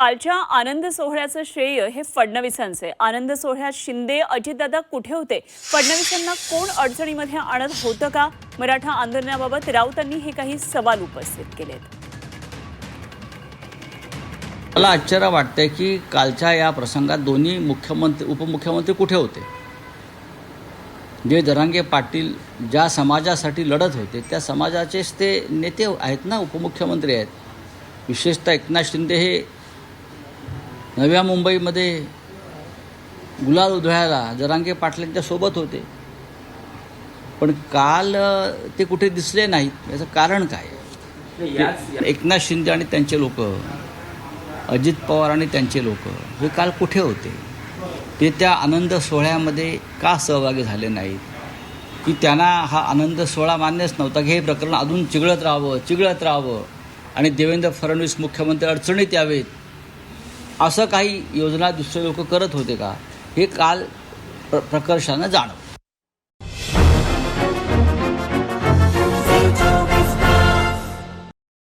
कालच्या आनंद सोहळ्याचं श्रेय हे फडणवीसांचे. आनंद सोहळ्यात शिंदे अजितदादा कुठे होते? फडणवीसांना कोण अडचणीमध्ये आणत होतं का? मराठा आंदोलनाबाबत राऊतांनी हे काही सवाल उपस्थित केलेत. मला आश्चर्य वाटतंय की कालच्या या प्रसंगात दोन्ही मुख्यमंत्री उपमुख्यमंत्री कुठे होते? जे जरांगे पाटील ज्या समाजासाठी लढत होते त्या समाजाचेच ते नेते आहेत ना उपमुख्यमंत्री आहेत. विशेषतः एकनाथ शिंदे हे नव्या मुंबईमध्ये गुलाल उधळायला जरांगे पाटलांच्या सोबत होते. पण काल ते कुठे दिसले नाहीत. याचं कारण काय? एकनाथ शिंदे आणि त्यांचे लोक अजित पवार आणि त्यांचे लोक हे काल कुठे होते? ते त्या आनंद सोहळ्यामध्ये का सहभागी झाले नाहीत? की त्यांना हा आनंद सोहळा मान्यच नव्हता की हे प्रकरण अजून चिघळत राहावं चिघळत राहावं? आणि देवेंद्र फडणवीस मुख्यमंत्री अडचणीत यावेत. असं काही योजना दुसरे लोक करत होते का? हे काल प्र प्रकर्षानं जाणवलं.